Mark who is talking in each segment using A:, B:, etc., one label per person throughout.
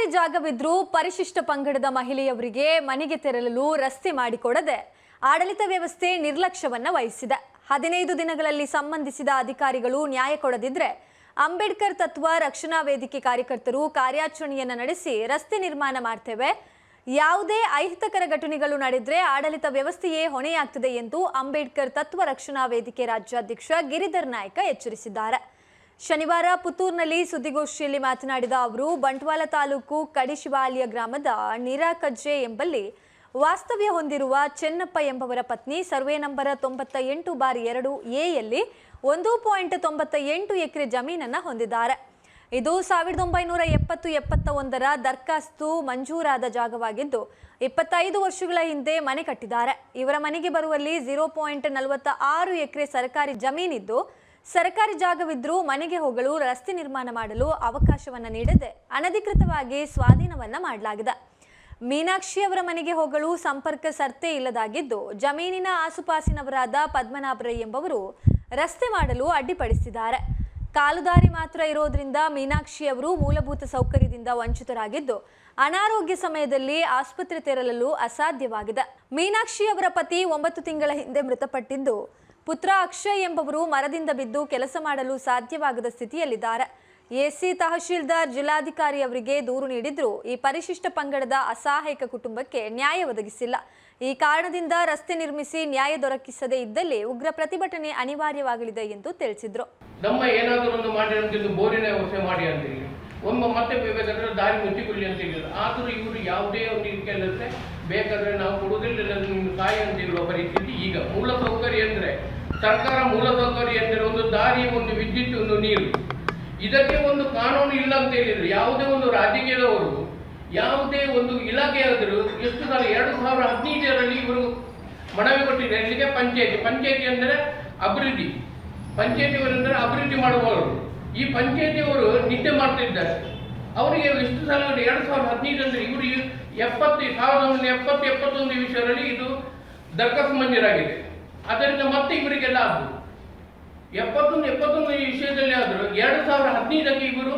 A: ಸರ್ಕಾರಿ ಜಾಗವಿದ್ರೂ ಪರಿಶಿಷ್ಟ ಪಂಗಡದ ಮಹಿಳೆಯವರಿಗೆ ಮನೆಗೆ ತೆರಳಲು ರಸ್ತೆ ಮಾಡಿಕೊಡದೆ ಆಡಳಿತ ವ್ಯವಸ್ಥೆ ನಿರ್ಲಕ್ಷ್ಯವನ್ನ ವಹಿಸಿದೆ. ಹದಿನೈದು ದಿನಗಳಲ್ಲಿ ಸಂಬಂಧಿಸಿದ ಅಧಿಕಾರಿಗಳು ನ್ಯಾಯ ಕೊಡದಿದ್ರೆ ಅಂಬೇಡ್ಕರ್ ತತ್ವ ರಕ್ಷಣಾ ವೇದಿಕೆ ಕಾರ್ಯಕರ್ತರು ಕಾರ್ಯಾಚರಣೆಯನ್ನ ನಡೆಸಿ ರಸ್ತೆ ನಿರ್ಮಾಣ ಮಾಡ್ತೇವೆ. ಯಾವುದೇ ಅಹಿತಕರ ಘಟನೆಗಳು ನಡೆದ್ರೆ ಆಡಳಿತ ವ್ಯವಸ್ಥೆಯೇ ಹೊಣೆಯಾಗ್ತದೆ ಎಂದು ಅಂಬೇಡ್ಕರ್ ತತ್ವ ರಕ್ಷಣಾ ವೇದಿಕೆ ರಾಜ್ಯಾಧ್ಯಕ್ಷ ಗಿರಿಧರ್ ನಾಯ್ಕ ಎಚ್ಚರಿಸಿದ್ದಾರೆ. ಶನಿವಾರ ಪುತ್ತೂರಿನಲ್ಲಿ ಸುದ್ದಿಗೋಷ್ಠಿಯಲ್ಲಿ ಮಾತನಾಡಿದ ಅವರು, ಬಂಟ್ವಾಳ ತಾಲೂಕು ಕಡಿಶಿವಾಲಿಯ ಗ್ರಾಮದ ನಿರಾಕಜ್ಜೆ ಎಂಬಲ್ಲಿ ವಾಸ್ತವ್ಯ ಹೊಂದಿರುವ ಚೆನ್ನಪ್ಪ ಎಂಬವರ ಪತ್ನಿ ಸರ್ವೆ ನಂಬರ ತೊಂಬತ್ತ ಎಂಟು ಬಾರ್ ಎರಡು ಎಯಲ್ಲಿ ಒಂದು ಪಾಯಿಂಟ್ ತೊಂಬತ್ತ ಎಂಟು ಎಕರೆ ಜಮೀನನ್ನು ಹೊಂದಿದ್ದಾರೆ. ಇದು ಸಾವಿರದ ಒಂಬೈನೂರ ಎಪ್ಪತ್ತು ಎಪ್ಪತ್ತ ಒಂದರ ದರ್ಖಾಸ್ತು ಮಂಜೂರಾದ ಜಾಗವಾಗಿದ್ದು, ಇಪ್ಪತ್ತೈದು ವರ್ಷಗಳ ಹಿಂದೆ ಮನೆ ಕಟ್ಟಿದ್ದಾರೆ. ಇವರ ಮನೆಗೆ ಬರುವಲ್ಲಿ ಝೀರೋ ಪಾಯಿಂಟ್ ನಲವತ್ತ ಆರು ಎಕರೆ ಸರ್ಕಾರಿ ಜಮೀನಿದ್ದು ಸರ್ಕಾರಿ ಜಾಗವಿದ್ರೂ ಮನೆಗೆ ಹೋಗಲು, ರಸ್ತೆ ನಿರ್ಮಾಣ ಮಾಡಲು ಅವಕಾಶವನ್ನ ನೀಡದೆ. ಅನಧಿಕೃತವಾಗಿ ಸ್ವಾಧೀನವನ್ನ ಮಾಡಲಾಗಿದೆ. ಮೀನಾಕ್ಷಿ ಅವರ ಮನೆಗೆ ಹೋಗಲು ಸಂಪರ್ಕ ಸರ್ತೆ ಇಲ್ಲದಾಗಿದ್ದು, ಜಮೀನಿನ ಆಸುಪಾಸಿನವರಾದ ಪದ್ಮನಾಭರೈ ಎಂಬವರು ರಸ್ತೆ ಮಾಡಲು ಅಡ್ಡಿಪಡಿಸಿದ್ದಾರೆ. ಕಾಲುದಾರಿ ಮಾತ್ರ ಇರೋದ್ರಿಂದ ಮೀನಾಕ್ಷಿ ಅವರು ಮೂಲಭೂತ ಸೌಕರ್ಯದಿಂದ ವಂಚಿತರಾಗಿದ್ದು, ಅನಾರೋಗ್ಯ ಸಮಯದಲ್ಲಿ ಆಸ್ಪತ್ರೆ ತೆರಳಲು ಅಸಾಧ್ಯವಾಗಿದೆ. ಮೀನಾಕ್ಷಿ ಅವರ ಪತಿ ಒಂಬತ್ತು ತಿಂಗಳ ಹಿಂದೆ ಮೃತಪಟ್ಟಿದ್ದು ಪುತ್ರ ಅಕ್ಷಯ್ ಎಂಬವರು ಮರದಿಂದ ಬಿದ್ದು ಕೆಲಸ ಮಾಡಲು ಸಾಧ್ಯವಾಗದ ಸ್ಥಿತಿಯಲ್ಲಿದ್ದಾರೆ. ಎಸಿ ತಹಶೀಲ್ದಾರ್, ಜಿಲ್ಲಾಧಿಕಾರಿ ಅವರಿಗೆ ದೂರು ನೀಡಿದ್ರು ಈ ಪರಿಶಿಷ್ಟ ಪಂಗಡದ ಅಸಹಾಯಕ ಕುಟುಂಬಕ್ಕೆ ನ್ಯಾಯ ಒದಗಿಸಿಲ್ಲ. ಈ ಕಾರಣದಿಂದ ರಸ್ತೆ ನಿರ್ಮಿಸಿ ನ್ಯಾಯ ದೊರಕಿಸದೇ ಇದ್ದಲ್ಲಿ ಉಗ್ರ ಪ್ರತಿಭಟನೆ ಅನಿವಾರ್ಯವಾಗಲಿದೆ ಎಂದು ತಿಳಿಸಿದ್ರು.
B: ನಮ್ಮ ಏನಾದರೂ ಒಂದು ಮಾಡಿ ಬೋರಿನ ವ್ಯವಸ್ಥೆ ಮಾಡಿ ಅಂತ ಒಮ್ಮೆ ಮತ್ತೆ ಬೇಕಾದ್ರೆ ದಾರಿ ಮುಚ್ಚಿಕೊಳ್ಳಿ ಅಂತ ಹೇಳಿದ್ರು. ಆದರೂ ಇವರು ಯಾವುದೇ ಒಂದು ಇದಕ್ಕೆ ಬೇಕಾದ್ರೆ ನಾವು ಕೊಡುವುದಿಲ್ಲ ನಿಮ್ಮ ಸಹಾಯ ಅಂತ ಹೇಳುವ ಪರಿಸ್ಥಿತಿ ಈಗ. ಮೂಲ ಸೌಕರ್ಯ ಅಂದರೆ ಸರ್ಕಾರ ಮೂಲ ಸೌಕರ್ಯ ಅಂದರೆ ಒಂದು ದಾರಿ, ಒಂದು ವಿದ್ಯುತ್, ಒಂದು ನೀರು. ಇದಕ್ಕೆ ಒಂದು ಕಾನೂನು ಇಲ್ಲ ಅಂತ ಹೇಳಿದ್ರು. ಯಾವುದೇ ಒಂದು ರಾಜಕೀಯದವರು, ಯಾವುದೇ ಒಂದು ಇಲಾಖೆ ಆದರೂ ಎಷ್ಟು ಸಲ, ಎರಡು ಸಾವಿರ ಹದಿನೈದರಲ್ಲಿ ಇವರು ಮನವಿ ಕೊಟ್ಟಿದ್ದಾರೆ ಇಲ್ಲಿಗೆ ಪಂಚಾಯತಿ. ಪಂಚಾಯತಿ ಅಂದರೆ ಅಭಿವೃದ್ಧಿ. ಪಂಚಾಯತಿಯವರೆಂದರೆ ಅಭಿವೃದ್ಧಿ ಮಾಡುವವರು. ಈ ಪಂಚಾಯತಿಯವರು ನಿದ್ದೆ ಮಾಡ್ತಿದ್ದಾರೆ ಅವರಿಗೆ ಎಷ್ಟು ಸಲ ಎರಡು ಸಾವಿರದ ಹದಿನೈದರಲ್ಲಿ ಇವರು ಎಪ್ಪತ್ತು, ಸಾವಿರದ ಒಂಬೈನೂರ ಎಪ್ಪತ್ತು, ಎಪ್ಪತ್ತೊಂದು ವಿಷಯದಲ್ಲಿ ಇದು ದರ್ಖಾಸ್ತು ಮಂಜೂರಾಗಿದೆ. ಅದರಿಂದ ಮತ್ತೆ ಇವರಿಗೆಲ್ಲ ಆದ್ರು ಎಪ್ಪತ್ತೊಂದು ಎಪ್ಪತ್ತೊಂದು ವಿಷಯದಲ್ಲಿ ಆದರೂ ಎರಡು ಸಾವಿರ ಹದಿನೈದಕ್ಕೆ ಇವರು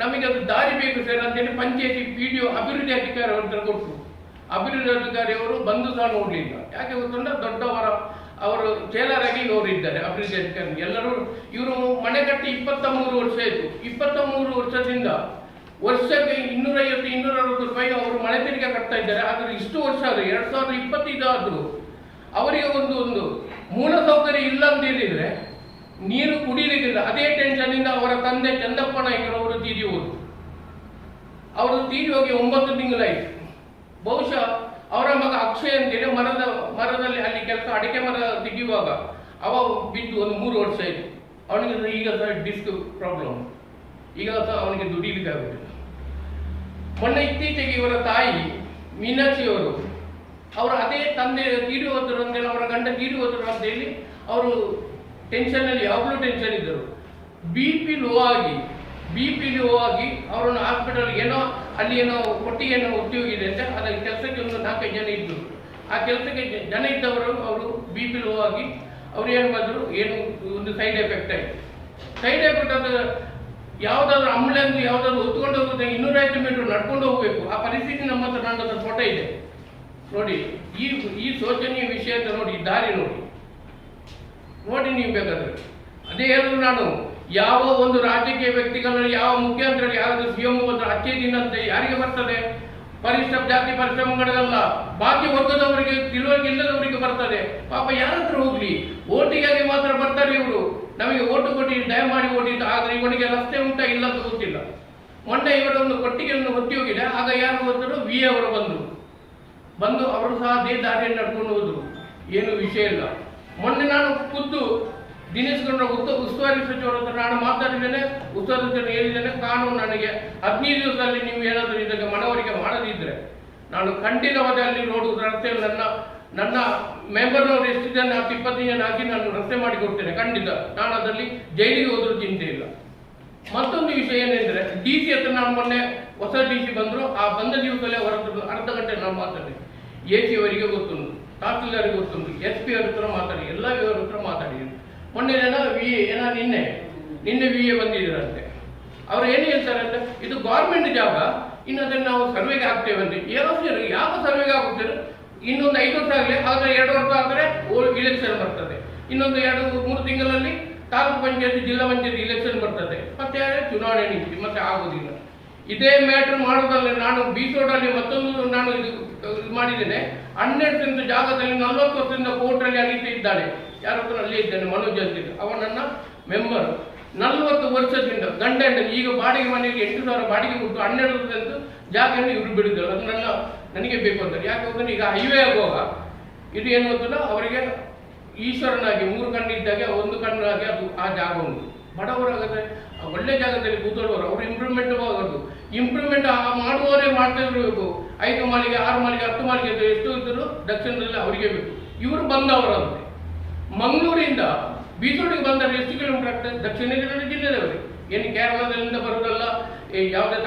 B: ನಮಗೆ ಅದು ದಾರಿ ಬೇಕು ಸರ್ ಅಂತೇಳಿ ಪಂಚಾಯತಿ ಪಿ ಡಿ ಅಭಿವೃದ್ಧಿ ಅಧಿಕಾರಿ ಅವ್ರ ಹತ್ರ ಕೊಟ್ಟರು ಅಭಿವೃದ್ಧಿ ಅಧಿಕಾರಿಯವರು ಬಂದು ಸಹ ನೋಡಲಿಲ್ಲ. ಯಾಕೆ ಗೊತ್ತಂದ್ರೆ ದೊಡ್ಡವರ ಅವರು ಟೇಲರ್ ಆಗಿ ಇವರು ಇದ್ದಾರೆ ಅಪ್ರಿಷಿಯೇಟ್ ಕರ್ಮಿ ಎಲ್ಲರೂ ಇವರು ಮನೆ ಕಟ್ಟಿ ಇಪ್ಪತ್ತ ಮೂರು ವರ್ಷ ಆಯಿತು. ಇಪ್ಪತ್ತ ಮೂರು ವರ್ಷದಿಂದ ವರ್ಷಕ್ಕೆ ಇನ್ನೂರೈವತ್ತು ಇನ್ನೂರ ಅರವತ್ತು ರೂಪಾಯಿ ಅವರು ಮನೆ ತೆರಿಗೆ ಕಟ್ತಾ ಇದ್ದಾರೆ. ಆದರೆ ಇಷ್ಟು ವರ್ಷ ಆದರೆ ಎರಡು ಸಾವಿರದ ಇಪ್ಪತ್ತೈದು ಅವರಿಗೆ ಒಂದು ಒಂದು ಮೂಲ ಸೌಕರ್ಯ ಇಲ್ಲ ಅಂತ ಹೇಳಿದರೆ ನೀರು ಕುಡಿಲಿಕ್ಕಿಲ್ಲ. ಅದೇ ಟೆನ್ಷನ್ನಿಂದ ಅವರ ತಂದೆ ಚಂದಪ್ಪ ನಾಯ್ಕರವರು ತೀರಿ ಹೋದರು. ಅವರು ತೀರಿ ಹೋಗಿ ಒಂಬತ್ತು ತಿಂಗಳಾಯಿತು. ಬಹುಶಃ ಅವರ ಮಗ ಅಕ್ಷಯ್ ಅಂತೇಳಿ ಮರದ, ಮರದಲ್ಲಿ ಅಲ್ಲಿ ಕೆಲಸ, ಅಡಿಕೆ ಮರ ತೆಗೆಯುವಾಗ ಅವ ಬಿದ್ದು ಒಂದು ಮೂರು ವರ್ಷ ಆಯಿತು. ಅವನಿಗೆ ಈಗ ಸಹ ಡಿಸ್ಕ್ ಪ್ರಾಬ್ಲಮ್ ಈಗ ಸಹ ಅವನಿಗೆ ದುಡಿಲಿಕ್ಕೆ ಆಗುತ್ತಿಲ್ಲ ಮೊನ್ನೆ ಇತ್ತೀಚೆಗೆ ಇವರ ತಾಯಿ ಮೀನಾಕ್ಷಿಯವರು ಅವರು ಅದೇ ತಂದೆ ತೀಡಿ ಹೋದರು ಅಂತೇಳಿ ಅವರ ಗಂಡ ತೀಡಿ ಹೋದರು ಅಂತೇಳಿ ಅವರು ಟೆನ್ಷನಲ್ಲಿ ಯಾವಾಗಲೂ ಟೆನ್ಷನ್ ಇದ್ದರು. ಬಿ ಪಿ ಲೋ ಆಗಿ ಬಿ ಪಿ ಲೋ ಆಗಿ ಅವರನ್ನು ಹಾಸ್ಪಿಟಲ್ ಏನೋ, ಅಲ್ಲಿ ಏನೋ ಕೊಟ್ಟಿಗೆ ಏನೋ ಉದ್ಯೋಗ ಇದೆ ಅಂತ, ಅದಕ್ಕೆ ಕೆಲಸಕ್ಕೆ ನಾಲ್ಕೈದು ಜನ ಇದ್ದರು. ಆ ಕೆಲಸಕ್ಕೆ ಜನ ಇದ್ದವರು ಅವರು ಬಿ ಪಿ ಲೋ ಆಗಿ ಅವ್ರು ಏನು ಮಾಡಿದ್ರು, ಏನು ಒಂದು ಸೈಡ್ ಎಫೆಕ್ಟ್ ಆಯಿತು. ಸೈಡ್ ಎಫೆಕ್ಟ್ ಅದು ಯಾವುದಾದ್ರೂ ಆಂಬುಲೆನ್ಸ್ ಯಾವುದಾದ್ರು ಹೊತ್ಕೊಂಡು ಹೋಗುತ್ತೆ, ಇನ್ನೂರೈವತ್ತು ಮೀಟರ್ ನಡ್ಕೊಂಡು ಹೋಗಬೇಕು. ಆ ಪರಿಸ್ಥಿತಿ ನಮ್ಮ ಹತ್ರ ನನ್ನ ಫೋಟೋ ಇದೆ. ನೋಡಿ, ಈ ಈ ಶೋಚನೀಯ ವಿಷಯ ಅಂತ ನೋಡಿ ದಾರಿ ನೋಡಿ. ನೋಡಿ ನೀವು ಬೇಕಾದ್ರೆ. ಅದೇ ಹೇಳಿದ್ರು ನಾನು. ಯಾವ ಒಂದು ರಾಜಕೀಯ ವ್ಯಕ್ತಿಗಳಲ್ಲಿ ಯಾವ ಮುಖ್ಯಮಂತ್ರಿ ಯಾವುದು ಸಿ ಎಂ ಒಂದು ಹಚ್ಚೆ ದಿನ ಅಂತ ಯಾರಿಗೆ ಬರ್ತದೆ? ಪರಿಶ್ರಮ ಜಾತಿ ಪರಿಶ್ರಮಗಳಲ್ಲ. ಬಾಕಿ ವರ್ಗದವರಿಗೆ ತಿಳುವಳಿಕೆ ಇಲ್ಲದವರಿಗೆ ಬರ್ತದೆ. ಪಾಪ ಯಾರತ್ರ ಹೋಗ್ಲಿ? ಓಟಿಗಾಗಿ ಮಾತ್ರ ಬರ್ತಾರೆ ಇವರು. ನಮಗೆ ಓಟು ಕೊಟ್ಟಿ ದಯ ಮಾಡಿ ಓಟಿದ್ದು. ಆದರೆ ಇವನಿಗೆ ರಸ್ತೆ ಉಂಟಾ ಇಲ್ಲ ಅಂತ ಗೊತ್ತಿಲ್ಲ. ಮೊನ್ನೆ ಇವರೊಂದು ಕೊಟ್ಟಿಗೆಯನ್ನು ಒತ್ತಿ ಹೋಗಿದೆ. ಆಗ ಯಾರು ಹೋದರು? ವಿ ಅವರು ಬಂದರು ಬಂದು ಅವರು ಸಹ ದೇ ದಾರಿಯನ್ನು ನಡ್ಕೊಂಡು ಹೋದರು. ಏನು ವಿಷಯ ಇಲ್ಲ. ಮೊನ್ನೆ ನಾನು ಖುದ್ದು ದಿನೇಶ್ ಗೌಡ ಉತ್ತ ಉಸ್ತುವಾರಿ ಸಚಿವರ ಹತ್ರ ನಾನು ಮಾತಾಡಿದ್ದೇನೆ, ಉಸ್ತುವಾರಿ ಹೇಳಿದ್ದೇನೆ ಕಾನೂನು ನನಗೆ ಹದಿನೈದು ದಿವಸದಲ್ಲಿ ನೀವು ಏನಾದರೂ ಇದಕ್ಕೆ ಮನವರಿಕೆ ಮಾಡದಿದ್ದರೆ ನಾನು ಖಂಡಿತವಾಗಿ ಅಲ್ಲಿ ನೋಡುವುದು ರಸ್ತೆ ನನ್ನ ನನ್ನ ಮೆಂಬರ್ನವರು ಎಷ್ಟು ಜನ, ಹತ್ತು ಇಪ್ಪತ್ತು ಜನ ಹಾಕಿ ನಾನು ರಸ್ತೆ ಮಾಡಿ ಕೊಡ್ತೇನೆ, ಖಂಡಿತ. ನಾನು ಅದರಲ್ಲಿ ಜೈಲಿಗೆ ಹೋದ್ರೂ ಚಿಂತೆ ಇಲ್ಲ. ಮತ್ತೊಂದು ವಿಷಯ ಏನೆಂದರೆ, ಡಿ ಸಿ ಹತ್ರ ನಾನು ಮೊನ್ನೆ ಹೊಸ ಡಿ ಸಿ ಬಂದರು, ಆ ಬಂದ ದಿವಸದಲ್ಲೇ ಹೊರತು ಅರ್ಧ ಗಂಟೆ ನಾನು ಮಾತಾಡಿದೆ. ಎ ಸಿ ಅವರಿಗೆ ಗೊತ್ತುಂಟು, ತಹಸೀಲ್ದಾರಿಗೆ ಗೊತ್ತುಂಟು, ಎಸ್ ಪಿ ಅವ್ರ ಹತ್ರ ಮಾತಾಡಿ, ಎಲ್ಲ ವಿವರ ಹತ್ರ ಮಾತಾಡಿದ್ದೀನಿ. ಮೊನ್ನೆ ಏನೋ ವಿ ಏನೋ ನಿನ್ನೆ ನಿನ್ನೆ ವಿ ಎ ಬಂದಿದ್ದೀರಂತೆ ಅವ್ರು ಏನು ಹೇಳ್ತಾರೆ ಇದು ಗೌರ್ಮೆಂಟ್ ಜಾಗ ಇನ್ನು ಅದನ್ನು ನಾವು ಸರ್ವೆಗೆ ಹಾಕ್ತೇವೆ ಅಂತ ಏನೋ ಸರ್, ಯಾವ ಸರ್ವೆಗೆ ಹಾಕುತ್ತೀರಿ ಇನ್ನೊಂದು ಐದು ವರ್ಷ ಆಗಲಿ, ಆದರೆ ಎರಡು ವರ್ಷ ಆದರೆ ಇಲೆಕ್ಷನ್ ಬರ್ತದೆ. ಇನ್ನೊಂದು ಎರಡು ಮೂರು ತಿಂಗಳಲ್ಲಿ ತಾಲೂಕು ಪಂಚಾಯತಿ, ಜಿಲ್ಲಾ ಪಂಚಾಯತಿ ಇಲೆಕ್ಷನ್ ಬರ್ತದೆ. ಮತ್ತೆ ಚುನಾವಣೆ ನಿಂತು ಮತ್ತೆ ಆಗೋದಿಲ್ಲ. ಇದೇ ಮ್ಯಾಟರ್ ಮಾಡೋದಲ್ಲ ನಾನು ಬೀಸೋಡಲ್ಲಿ ಮತ್ತೊಂದು ನಾನು ಇದು ಮಾಡಿದ್ದೇನೆ. ಹನ್ನೆರಡು ಸೆಂಟ್ ಜಾಗದಲ್ಲಿ ನಲ್ವತ್ತು ವರ್ಷದಿಂದ ಕೋರ್ಟಲ್ಲಿ ಅನಿತ ಇದ್ದಾನೆ ಯಾರತ್ರ ಅಲ್ಲಿ ಇದ್ದಾನೆ, ಮನೋಜ್ ಅಂತಿದ್ದ. ಅವ ನನ್ನ ಮೆಂಬರ್ ನಲ್ವತ್ತು ವರ್ಷದಿಂದ ಗಂಡ ಈಗ ಬಾಡಿಗೆ ಮನೆಗೆ ಎಂಟು ಸಾವಿರ ಬಾಡಿಗೆ ಕೊಟ್ಟು ಹನ್ನೆರಡು ಜಾಗವನ್ನು ಇವರು ಬಿಡಿದ್ರು ಅದು ನನ್ನ, ನನಗೆ ಬೇಕು ಅಂತಾರೆ ಯಾಕೆ ಗೊತ್ತಂದ್ರೆ ಈಗ ಹೈವೇ ಆಗುವಾಗ, ಇದು ಏನು ಗೊತ್ತಿಲ್ಲ ಅವರಿಗೆ ಈಶ್ವರನಾಗಿ, ಮೂರು ಕಣ್ಣು ಇದ್ದಾಗೆ ಒಂದು ಕಣ್ಣಾಗಿ ಅದು ಆ ಜಾಗ ಉಂಟು. ಬಡವರಾಗದೆ, ಆ ಒಳ್ಳೆ ಜಾಗದಲ್ಲಿ ಕೂತ್ಕೊಳ್ಳೋರು ಅವರು ಇಂಪ್ರೂವ್ಮೆಂಟ್ ಆಗೋದು ಇಂಪ್ರೂವ್ಮೆಂಟ್ ಮಾಡುವವರೇ ಮಾಡ್ತಾ ಇರಬೇಕು ಐದು ಮಾಲಿಗೆ, ಆರು ಮಾಲಿಗೆ, ಹತ್ತು ಮಾಲಿಗೆ, ಎಷ್ಟು ಇದ್ದರೂ ದಕ್ಷಿಣದಲ್ಲಿ ಅವರಿಗೆ ಬೇಕು. ಇವರು ಬಂದವರಂತೆ. ಮಂಗಳೂರಿಂದ ಬೀಸೂರಿಗೆ ಬಂದರೆ ಎಷ್ಟು ಕಿಲೋಮೀಟರ್ ಆಗ್ತದೆ? ದಕ್ಷಿಣ ಕನ್ನಡ ಜಿಲ್ಲೆದವರಿಗೆ ಏನು ಕೇರಳದಿಂದ ಬರುವುದಲ್ಲ ಯಾವುದೇ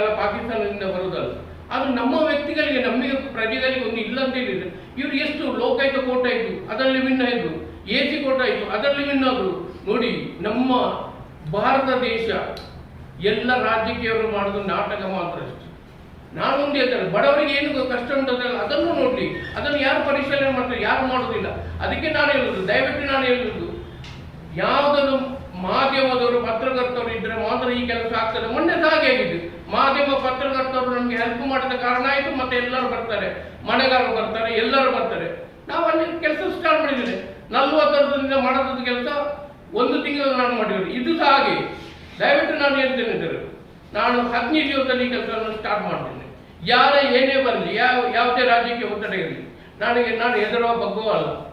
B: ಅಲ್ಲ ಪಾಕಿಸ್ತಾನದಿಂದ ಬರುವುದಲ್ಲ. ಅದು ನಮ್ಮ ವ್ಯಕ್ತಿಗಳಿಗೆ, ನಮಗೆ ಪ್ರಜೆಗಳಿಗೆ ಒಂದು ಇಲ್ಲ ಅಂತ ಹೇಳಿದ್ರೆ, ಇವರು ಎಷ್ಟು ಲೋಕಾಯುತ ಕೋಟ ಇದ್ದು ಅದರಲ್ಲಿ ವಿನ್ನ ಇದ್ರು ಎ ಸಿ ಕೋಟ ಇದ್ದು ಅದರಲ್ಲಿ ವಿನ್ನ ನೋಡಿ, ನಮ್ಮ ಭಾರತ ದೇಶ ಎಲ್ಲ ರಾಜಕೀಯವರು ಮಾಡೋದು ನಾಟಕ ಮಾತ್ರ ನಾನೊಂದು ಹೇಳ್ತೇನೆ ಬಡವರಿಗೆ ಏನು ಕಷ್ಟ ಉಂಟಲ್ಲ ಅದನ್ನು ನೋಡಲಿ. ಅದನ್ನು ಯಾರು ಪರಿಶೀಲನೆ ಮಾಡ್ತಾರೆ? ಯಾರು ಮಾಡೋದಿಲ್ಲ. ಅದಕ್ಕೆ ನಾನು ಹೇಳುದು, ದಯವಿಟ್ಟು ನಾನು ಹೇಳುದು. ಯಾವುದನ್ನು ಮಾಧ್ಯಮದವರು, ಪತ್ರಕರ್ತರು ಇದ್ರೆ ಮಾತ್ರ ಈ ಕೆಲಸ ಆಗ್ತದೆ. ಮೊನ್ನೆ ಹಾಗೆ ಆಗಿದೆ ಮಾಧ್ಯಮ, ಪತ್ರಕರ್ತರು ನಮಗೆ ಹೆಲ್ಪ್ ಮಾಡಿದ ಕಾರಣ ಆಯಿತು. ಮತ್ತೆ ಎಲ್ಲರೂ ಬರ್ತಾರೆ. ಮನೆಗಾರರು ಬರ್ತಾರೆ, ಎಲ್ಲರೂ ಬರ್ತಾರೆ. ನಾವು ಅಲ್ಲಿ ಕೆಲಸ ಸ್ಟಾರ್ಟ್ ಮಾಡಿದ್ದೇವೆ. ನಲ್ವತ್ತು ವರ್ಷದಿಂದ ಮಾಡದ ಕೆಲಸ ಒಂದು ತಿಂಗಳು ನಾನು ಮಾಡಿದ್ದೇನೆ ಇದು ಸಹ ಹಾಗೆ. ದಯವಿಟ್ಟು ನಾನು ಹೇಳ್ತೇನೆ ಸರ್ ನಾನು ಹದಿನೈದು ದಿವಸದಲ್ಲಿ ಕೆಲಸವನ್ನು ಸ್ಟಾರ್ಟ್ ಮಾಡ್ತೇನೆ. ಯಾರೇ ಏನೇ ಬರಲಿ, ಯಾವ, ಯಾವುದೇ ರಾಜ್ಯಕ್ಕೆ ಒತ್ತಡ ಇರಲಿ. ನನಗೆ, ನಾನು ಹೆದರೋ ಬಗ್ಗೋ ಅಲ್ಲ.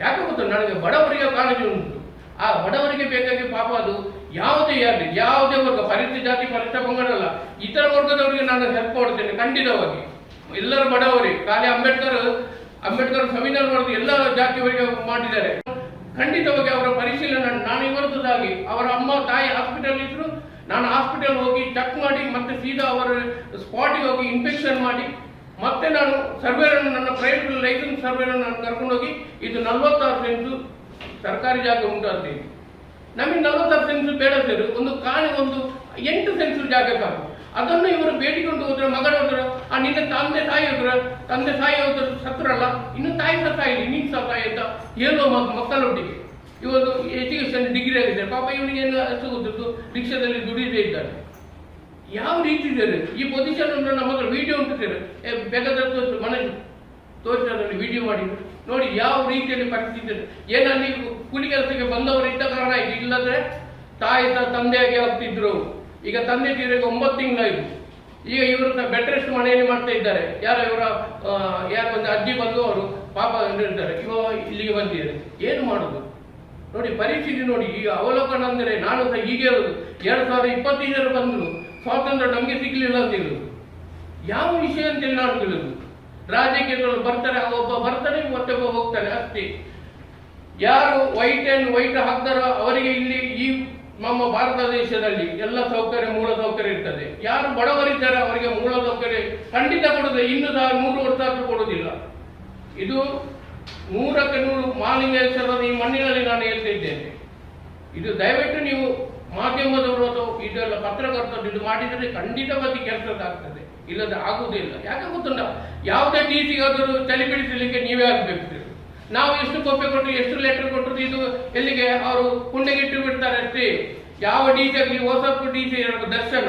B: ಯಾಕೆ ಗೊತ್ತು? ನನಗೆ ಬಡವರಿಗೆ ಕಾಳಜಿ ಉಂಟು. ಆ ಬಡವರಿಗೆ ಬೇಕಾಗಿ ಪಾಪ ಅದು ಯಾವುದೇ ಯಾರು ಯಾವುದೇ ವರ್ಗ, ಪರಿಸ್ಥಿತಿ, ಜಾತಿ ಪರಿಷ್ಠ ಪಂಗಡಲ್ಲ ಇತರ ವರ್ಗದವರಿಗೆ ನಾನು ಹೆಲ್ಪ್ ಮಾಡ್ತೇನೆ ಖಂಡಿತವಾಗಿ. ಎಲ್ಲರ ಬಡವರೇ. ಖಾಲಿ ಅಂಬೇಡ್ಕರ್ ಅಂಬೇಡ್ಕರ್ ಸಂವಿಧಾನ ಮಾಡಿದ ಎಲ್ಲ ಜಾತಿಯವರಿಗೆ ಮಾಡಿದ್ದಾರೆ. ಖಂಡಿತವಾಗಿ ಅವರ ಪರಿಶೀಲನೆ, ನಾನು ಇವರದ್ದಾಗಿ ಅವರ ಅಮ್ಮ, ತಾಯಿ ಹಾಸ್ಪಿಟಲ್ ಇದ್ರು ನಾನು ಹಾಸ್ಪಿಟಲ್ ಹೋಗಿ ಚೆಕ್ ಮಾಡಿ, ಮತ್ತೆ ಸೀದಾ ಅವರ ಸ್ಪಾಟಿಗೆ ಹೋಗಿ ಇನ್ಫೆಕ್ಷನ್ ಮಾಡಿ, ಮತ್ತೆ ನಾನು ಸರ್ವೇರನ್ನು ನನ್ನ ಪ್ರೈವೇಟ್ ಲೈಸೆನ್ಸ್ ಸರ್ವೇರನ್ನು ನಾನು ಕರ್ಕೊಂಡೋಗಿ ಇದು ನಲ್ವತ್ತಾರು ಸೆನ್ಸು ಸರ್ಕಾರಿ ಜಾಗ ಉಂಟು ಅಂತ ಹೇಳಿ. ನಮಗೆ ನಲವತ್ತಾರು ಸೆನ್ಸು ಬೇಡ ಸರ್ ಒಂದು ಕಾಣೆ, ಒಂದು ಎಂಟು ಸೆನ್ಸು ಜಾಗ ಸಾಕು ಅದನ್ನು ಇವರು ಬೇಡಿಕೊಂಡು ಹೋದ್ರೆ ಮಗಳ ಹೋದ್ರೆ, ಆ, ನಿನ್ನ ತಂದೆ ತಾಯಿ ಹೋದ್ರೆ, ತಂದೆ ತಾಯಿ ಹೋದ್ರೆ ಸತ್ರಲ್ಲ ಇನ್ನು ತಾಯಿ ಸಹ ಸಾಯಿಲಿ ನೀನು ಸಹ ಅಂತ ಮಕ್- ಮಕ್ಕಳೊಟ್ಟಿಗೆ. ಇವತ್ತು ಎಜುಕೇಶನ್ ಡಿಗ್ರಿ ಆಗಿದೆ ಪಾಪ ಇವನಿಗೆ ಏನು ಅಷ್ಟು ಗೊತ್ತಿತ್ತು ರಿಕ್ಷಾದಲ್ಲಿ ದುಡಿದೇ ಇದ್ದಾನೆ ಯಾವ ರೀತಿ ಇದೆ ಈ ಪೊಸಿಷನ್ ಅಂದ್ರೆ ನಮ್ಮ ಹತ್ರ ವಿಡಿಯೋ ಉಂಟು ಸರ್ ಬೇಕಾದ್ರೆ ಮನೆಗೆ ಮನೆ ತೋರಿಸೋದ್ರಲ್ಲಿ ವಿಡಿಯೋ ಮಾಡಿ. ನೋಡಿ ಯಾವ ರೀತಿಯಲ್ಲಿ ಪರಿಸ್ಥಿತಿ ಇದೆ. ನೀವು ಕೂಲಿ ಕೆಲಸಕ್ಕೆ ಬಂದವರು ಇದ್ದ ಕಾರಣ ಇದು ಇಲ್ಲದ್ರೆ ತಾಯಿ ತಂದೆ ತಂದೆಯಾಗಿ ಆಗ್ತಿದ್ರು. ಈಗ ತಂದೆ ತೀರಿಗೆ ಒಂಬತ್ತು ತಿಂಗಳಾಯ್ತು. ಈಗ ಇವರು ಬೆಡ್ ರೆಸ್ಟ್ ಮನೆಯಲ್ಲಿ ಮಾಡ್ತಾ ಇದ್ದಾರೆ. ಯಾರೋ ಇವರ ಯಾರು ಒಂದು ಅಜ್ಜಿ ಬಂದು ಅವರು ಪಾಪ ಇರ್ತಾರೆ ಇವ ಇಲ್ಲಿಗೆ ಬಂದಿದ್ದಾರೆ. ಏನು ಮಾಡೋದು? ನೋಡಿ ಪರಿಸ್ಥಿತಿ ನೋಡಿ ಈಗ ಅವಲೋಕನ ಅಂದರೆ ನಾನು ಸಹ ಹೀಗೆ ಇರೋದು ಎರಡು ಸಾವಿರದ ಇಪ್ಪತ್ತೈದರ ಬಂದರು ಸ್ವಾತಂತ್ರ್ಯ ನಮಗೆ ಸಿಗಲಿಲ್ಲ ಅಂತ ಹೇಳುದು. ಯಾವ ವಿಷಯ ಅಂತೇಳಿ ನಾನು ಹೇಳುದು? ರಾಜಕೀಯಗಳು ಬರ್ತಾರೆ ಒಬ್ಬ ಬರ್ತಾನೆ, ಮತ್ತೊಬ್ಬ ಹೋಗ್ತಾನೆ, ಅಷ್ಟೇ. ಯಾರು ವೈಟ್ ಅಂಡ್ ವೈಟ್ ಹಾಕ್ತಾರೋ ಅವರಿಗೆ ಇಲ್ಲಿ ಈ ನಮ್ಮ ಭಾರತ ದೇಶದಲ್ಲಿ ಎಲ್ಲ ಸೌಕರ್ಯ, ಮೂಲ ಸೌಕರ್ಯ ಇರ್ತದೆ. ಯಾರು ಬಡವರಿದ್ದಾರೆ, ಅವರಿಗೆ ಮೂಲ ಸೌಕರ್ಯ ಖಂಡಿತ ಕೊಡುತ್ತೆ ಇನ್ನು ಸಹ ನೂರು ವರ್ಷ ಕೊಡೋದಿಲ್ಲ ಇದು ನೂರಕ್ಕೆ ನೂರು ಮಾಲಿಂಗೇಶ್ವರದ ಈ ಮಣ್ಣಿನಲ್ಲಿ ನಾನು ಹೇಳ್ತಾ ಇದ್ದೇನೆ ಇದು ದಯವಿಟ್ಟು ನೀವು ಮಾಧ್ಯಮದವರು ಅಥವಾ ಇದೆಲ್ಲ ಪತ್ರಕರ್ತರು ಇದು ಮಾಡಿದರೆ ಖಂಡಿತವಾಗಿ ಕೆಲಸದಾಗ್ತದೆ ಇಲ್ಲದ ಆಗುವುದಿಲ್ಲ. ಯಾಕೆ ಗೊತ್ತುಂಟ? ಯಾವುದೇ ಡಿ ಸಿಗಾದರೂ ತಲೆ ಬಿಡಿಸಲಿಕ್ಕೆ ನೀವೇ ಆಗಬೇಕು. ನಾವು ಎಷ್ಟು ಕೊಪ್ಪೆ ಕೊಟ್ಟರು ಎಷ್ಟು ಲೆಟರ್ ಕೊಟ್ಟರು ಇದು ಎಲ್ಲಿಗೆ? ಅವರು ಕುಂಡೆಗಿಟ್ಟು ಬಿಡ್ತಾರೆ ಅಷ್ಟೇ. ಯಾವ ಡಿ ಸಿ ಆಗಲಿ ಹೊಸಪ್ಪು ಡಿ ಸಿ ದರ್ಶನ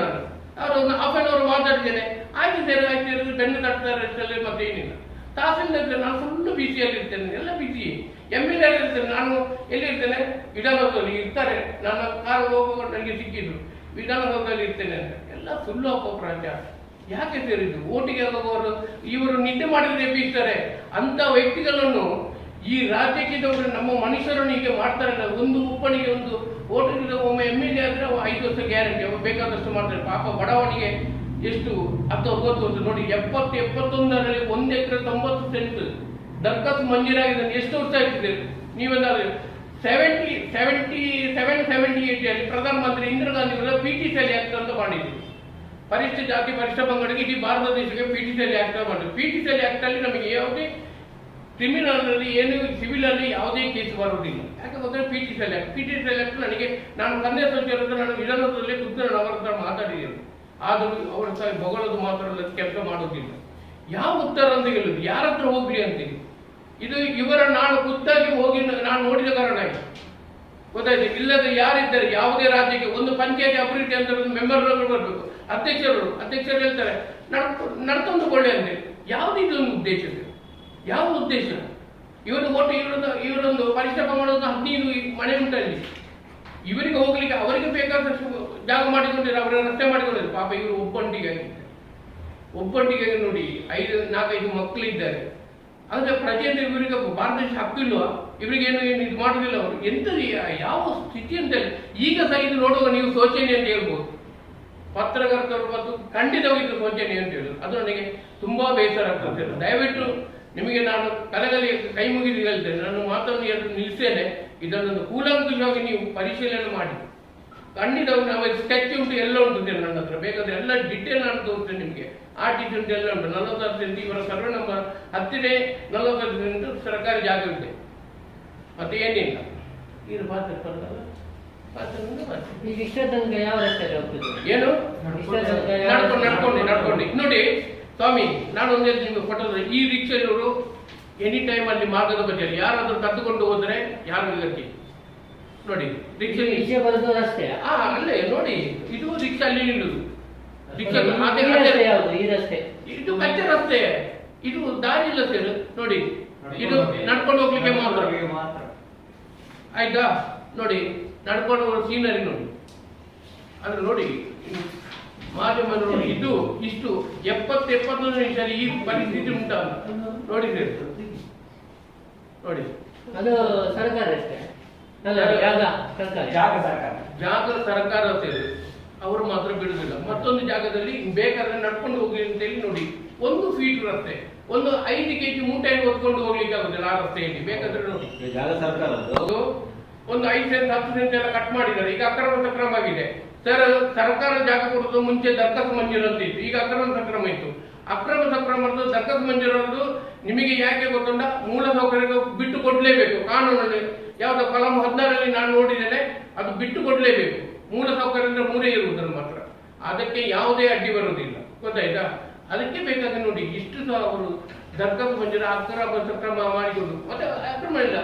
B: ಅವರು ಒಂದು ಹಾಫ್ ಅನ್ ಅವರ್ ಮಾತಾಡ್ತೇನೆ ಆಯ್ತು ಸರ್, ಆಯ್ತು ಬೆನ್ನು ತಟ್ತಾರೆ ಅಷ್ಟರಲ್ಲಿ ಮತ್ತೆ ಏನಿಲ್ಲ ತಹಸೀಲ್ದಾರ್ ನಾನು ಫುಲ್ಲು ಬಿಸಿಯಲ್ಲಿ ಇರ್ತೇನೆ ಎಲ್ಲ ಬಿಸಿ ಎಂ ಎಲ್ ಎ ಇರ್ತೇನೆ ನಾನು ಎಲ್ಲಿರ್ತೇನೆ? ವಿಧಾನಸೌಧದಲ್ಲಿ ಇರ್ತಾರೆ. ನನ್ನ ಕಾರು ಹೋಗುವಾಗ ನನಗೆ ಸಿಕ್ಕಿದ್ರು ವಿಧಾನಸೌಧದಲ್ಲಿ ಇರ್ತೇನೆ ಅಂತ. ಎಲ್ಲ ಸುಳ್ಳು ಅಪಪ್ರಾಂತ ಯಾಕೆ ಸೇರಿದ್ದು ಓಟಿಗೆ ಹೋಗುವವರು ಇವರು ನಿದ್ದೆ ಮಾಡಿದ್ರೆ ಎಬ್ಬಿಸ್ತಾರೆ ಅಂತ ವ್ಯಕ್ತಿಗಳನ್ನು ಈ ರಾಜ್ಯಕ್ಕಿದ್ದವರು, ನಮ್ಮ ಮನುಷ್ಯರನ್ನು ಹೀಗೆ ಮಾಡ್ತಾರೆ ಒಂದು ಉಪ್ಪಣಿಗೆ ಒಂದು ಓಟಿಗೆ ಒಮ್ಮೆ ಎಂ ಎಲ್ ಎ ಆದರೆ ಐದು ವರ್ಷ ಗ್ಯಾರಂಟಿ ಬೇಕಾದಷ್ಟು ಮಾಡ್ತಾರೆ. ಪಾಪ ಬಡವಣಿಗೆ ಎಷ್ಟು ಹತ್ತು ಒಂಬತ್ತು ವರ್ಷ ನೋಡಿ, ಎಪ್ಪತ್ತು, ಎಪ್ಪತ್ತೊಂದರಲ್ಲಿ ಒಂದು ಎಕರೆ ತೊಂಬತ್ತು ಸೆಂಟ್ ದರ್ಖಾಸ್ತು ಮಂಜೂರಾಗಿದೆ ಎಷ್ಟು ವರ್ಷ ಆಯ್ತಿದೆ ನೀವೆಲ್ಲಾದ್ರೆ ಸೆವೆಂಟಿ ಸೆವೆಂಟಿ ಸೆವೆನ್ ಸೆವೆಂಟಿ ಏಯ್ಟಿಯಲ್ಲಿ ಪ್ರಧಾನಮಂತ್ರಿ ಇಂದಿರಾ ಗಾಂಧಿ ಅವರ ಪಿ ಟಿ ಸಿ ಆಕ್ಟ್ ಅಂತ ಮಾಡಿದ್ರು. ಪರಿಶಿಷ್ಟ ಜಾತಿ, ಪರಿಷ್ಠ ಪಂಗಡಕ್ಕೆ ಇಡೀ ಭಾರತ ದೇಶಕ್ಕೆ ಪಿ ಟಿ ಸಿ ಆಕ್ಟ್ ಮಾಡಿದ್ರು. ಪಿ ಟಿ ಸಿ ಆಕ್ಟ್ ಅಲ್ಲಿ ನಮಗೆ ಯಾವುದೇ ಕ್ರಿಮಿನಲ್ ಅಲ್ಲಿ, ಏನು ಸಿವಿಲ್ ಅಲ್ಲಿ ಯಾವುದೇ ಕೇಸ್ ಬರುವುದಿಲ್ಲ. ಯಾಕೆ P T select P T select ನನಗೆ, ನಾನು ತಂದೆ ಸಂಚಾರದ ನಾನು ವಿಧಾನಸಭೆಯಲ್ಲಿ ಖುದ್ದು ನಾನು ಅವರ ಮಾತಾಡಿದ್ದೇನೆ. ಆದರೂ ಅವರ ತಾಯಿ ಬೊಗಳದು ಮಾತ್ರ ಕೆಲಸ ಮಾಡೋದಿಲ್ಲ. ಯಾವ ಉತ್ತರ ಅಂತ ಹೇಳಿದ್ರು ಯಾರ ಹತ್ರ ಹೋಗ್ಲಿ ಅಂತೇಳಿ ಇದು ಇವರ ನಾನು ಖುದ್ದಾಗಿ ಹೋಗಿ ನಾನು ನೋಡಿದ ಕಾರಣ ಗೊತ್ತಾಯ್ತು? ಇಲ್ಲದೆ ಯಾರಿದ್ದಾರೆ? ಯಾವುದೇ ರಾಜ್ಯಕ್ಕೆ ಒಂದು ಪಂಚಾಯತ್ ಅಭಿವೃದ್ಧಿ ಅಂತ ಮೆಂಬರ್ಗಳು ಬರಬೇಕು. ಅಧ್ಯಕ್ಷರು ಅಧ್ಯಕ್ಷರು ಹೇಳ್ತಾರೆ ನಡ್ಕೊ ನಡ್ಕೊಂಡು ಕೊಳ್ಳಿ ಅಂತ. ಯಾವ್ದು ಇದೊಂದು ಉದ್ದೇಶ? ಯಾವ ಉದ್ದೇಶ? ಇವರು ಒಟ್ಟು ಇವರೊಂದು ಇವರೊಂದು ಪರಿಶ್ರಮ ಮಾಡೋದು ಹದಿನೈದು ಮನೆ ಉಂಟಲ್ಲಿ. ಇವರಿಗೆ ಹೋಗ್ಲಿಕ್ಕೆ, ಅವರಿಗೆ ಬೇಕಾದಷ್ಟು ಜಾಗ ಮಾಡಿಕೊಂಡಿದ್ದಾರೆ ಅವರ ರಸ್ತೆ ಮಾಡಿಕೊಂಡಿದ್ರು ಪಾಪ ಇವರು ಒಬ್ಬಂಟಿಗಾಗಿ. ನೋಡಿ, ಐದು, ನಾಲ್ಕೈದು ಮಕ್ಕಳಿದ್ದಾರೆ ಇದ್ದಾರೆ. ಪ್ರಜೆ ಅಂತ ಇವರಿಗೆ ಭಾರತ ದೇಶ ಹಕ್ಕಿಲ್ವಾ ಇವರಿಗೆ ಏನು ಏನು ಇದು ಮಾಡುದಿಲ್ಲ ಅವರು? ಎಂತ ಯಾವ ಸ್ಥಿತಿ ಅಂತ ಹೇಳಿ. ಈಗ ಸಹ ಇದು ನೋಡುವಾಗ ನೀವು ಶೋಚನೆ ಅಂತ ಹೇಳ್ಬೋದು. ಪತ್ರಕರ್ತರು ಮತ್ತು ಖಂಡಿತವಾಗಿ ಇದು ಶೋಚನೆ ಅಂತ ಹೇಳುದು. ಅದು ನನಗೆ ತುಂಬಾ ಬೇಸರ ಆಗ್ತದೆ. ದಯವಿಟ್ಟು ನಿಮಗೆ ನಾನು ಕಲಗಲಿ ಕೈ ಮುಗಿದು ಹೇಳ್ತೇನೆ. ನಾನು ಮಾತನ್ನು ಎರಡು ನಿಲ್ಲಿಸ್ತೇನೆ. ಇದನ್ನೊಂದು ಕೂಲಂಕುಷವಾಗಿ ನೀವು ಪರಿಶೀಲನೆ ಮಾಡಿ. ಖಂಡಿತವಾಗಿ ನಾವು ಸ್ಕೆಚ್ ಉಂಟು ಎಲ್ಲ ಉಂಟು ನನ್ನ ಹತ್ರ. ಬೇಕಾದ್ರೆ ಎಲ್ಲ ಡಿಟೇಲ್ ನಾನು ತೋರಿಸ್ತೇನೆ ನಿಮಗೆ. ಆ ಡಿಟೇಲ್ ಎಲ್ಲ ಉಂಟು. ನಲವತ್ತಾರು ಇವರ ಸರ್ವೆ ನಂಬರ್ ಹತ್ತಿರೇ ನಲವತ್ತಾರು ಸೆಂಟ್ ಸರ್ಕಾರಿ ಇದೆ. ಮತ್ತೆ ಏನಿಲ್ಲ. ಇದು ಪಾತ್ರ ಬರ್ತಲ್ಲ ಏನು? ನಡ್ಕೊಂಡು ನಡ್ಕೊಂಡು ನಡ್ಕೊಂಡು. ನೋಡಿ ಸ್ವಾಮಿ ನಾನು ಒಂದೇ ನಿಮಗೆ ಫೋಟೋ ಈ ರಿಕ್ಷಾದವರು ಎನಿ ಟೈಮ್ ಅಲ್ಲಿ ಮಾರ್ಗದ ಬಗ್ಗೆ ಯಾರಾದ್ರೂ ಕದ್ದುಕೊಂಡು ಹೋದ್ರೆ ಯಾರು ಗತಿ ನೋಡಿ ರಿಕ್ಷೆ.
C: ಈಚೆ ಬರೋದು ರಸ್ತೆ
B: ಆ ಅಲ್ಲೇ ನೋಡಿ ಇದು ರಿಕ್ಷಾ ಅಲ್ಲಿ ನಿಲ್ಲುದು ರಿಕ್ಷಾ
C: ಈ
B: ಅದೇ
C: ರಸ್ತೆ ಯಾವುದು? ಈ ರಸ್ತೆ.
B: ಇದು ಕಚ್ಚೆ ರಸ್ತೆ. ಇದು ದಾರಿ ಇಲ್ಲ ಸರ್ ನೋಡಿ ಇದು ನಡ್ಕೊಂಡು ಹೋಗ್ಲಿಕ್ಕೆ ಮಾತ್ರ. ಆಯ್ತಾ? ನೋಡಿ ನಡ್ಕೊಂಡು ಹೋಗೋ ಸೀನರಿ ನೋಡಿ. ಅಂದ್ರೆ ನೋಡಿ ಮಾಧ್ಯಮ ನೋಡಿ ಇದು ಇಷ್ಟು ಎಪ್ಪತ್ತು ಎಪ್ಪತ್ತೊಂದು ನಿಮಿಷ ಈ ಪರಿಸ್ಥಿತಿ ಉಂಟಾ ನೋಡಿ ಸರ್ ನೋಡಿ.
C: ಅದು ಸರ್ಕಾರ ರಸ್ತೆ ಅಲ್ಲ ಜಾಗ ಸರ್ಕಾರ.
D: ಜಾಗ ಸರ್ಕಾರ.
B: ಜಾಗ ಸರ್ಕಾರ ಸೇರಿ ಅವರು ಮಾತ್ರ ಬಿಡುದಿಲ್ಲ. ಮತ್ತೊಂದು ಜಾಗದಲ್ಲಿ ಬೇಕಾದ್ರೆ ನಡ್ಕೊಂಡು ಹೋಗಿ ಅಂತೇಳಿ ನೋಡಿ. ಒಂದು ಫೀಟ್ ರಸ್ತೆ ಒಂದು ಐದು ಕೆಜಿ ಮೂಟೆಯನ್ನು ಹೊತ್ಕೊಂಡು ಹೋಗ್ಲಿಕ್ಕೆ ಆಗುದಿಲ್ಲ ಆ ರಸ್ತೆಯಲ್ಲಿ. ಬೇಕಾದ್ರೆ ನೋಡಿ.
D: ಜಾಗ ಸರ್ಕಾರದ್ದು
B: ಅದು? ಒಂದು ಐದು ಸೆಂಟ್ ಹತ್ತು ಸೆಂಟ್ ಎಲ್ಲ ಕಟ್ ಮಾಡಿದ್ದಾರೆ. ಈಗ ಅಕ್ರಮ ಸಕ್ರಮ ಆಗಿದೆ. ಸರ್ ಸರ್ಕಾರ ಜಾಗ ಕೊಡೋದು ಮುಂಚೆ ದರ್ಖಸ್ ಮಂಜೂರು ಅಂತ ಇತ್ತು. ಈಗ ಅಕ್ರಮ ಸಕ್ರಮ ಇತ್ತು. ಅಕ್ರಮ ಸಕ್ರಮದ್ದು ದರ್ಖಸ್ ಮಂಜೂರದ್ದು ನಿಮಗೆ ಯಾಕೆ ಗೊತ್ತುಂಟ? ಮೂಲ ಸೌಕರ್ಯ ಬಿಟ್ಟು ಕೊಡ್ಲೇಬೇಕು. ಕಾನೂನಲ್ಲಿ ಯಾವ್ದೋ ಕಲಂ ಹದಿನಾರರಲ್ಲಿ ನಾನು ನೋಡಿದ್ದೇನೆ, ಅದು ಬಿಟ್ಟು ಕೊಡಲೇಬೇಕು. ಮೂಲ ಸೌಕರ್ಯ ಅಂದರೆ ಮೂರೇ ಇರುವುದನ್ನು ಮಾತ್ರ. ಅದಕ್ಕೆ ಯಾವುದೇ ಅಡ್ಡಿ ಬರುವುದಿಲ್ಲ. ಗೊತ್ತಾಯ್ತಾ? ಅದಕ್ಕೆ ಬೇಕಾದ ನೋಡಿ, ಇಷ್ಟು ಸಹ ಅವರು ದರ್ಗಕ್ಕೆ ಬಂದಿರೋ ಅಕ್ರಮ ಸಕ್ರಮ ಮಾಡಿಕೊಂಡು, ಮತ್ತೆ ಅಕ್ರಮ ಇಲ್ಲ.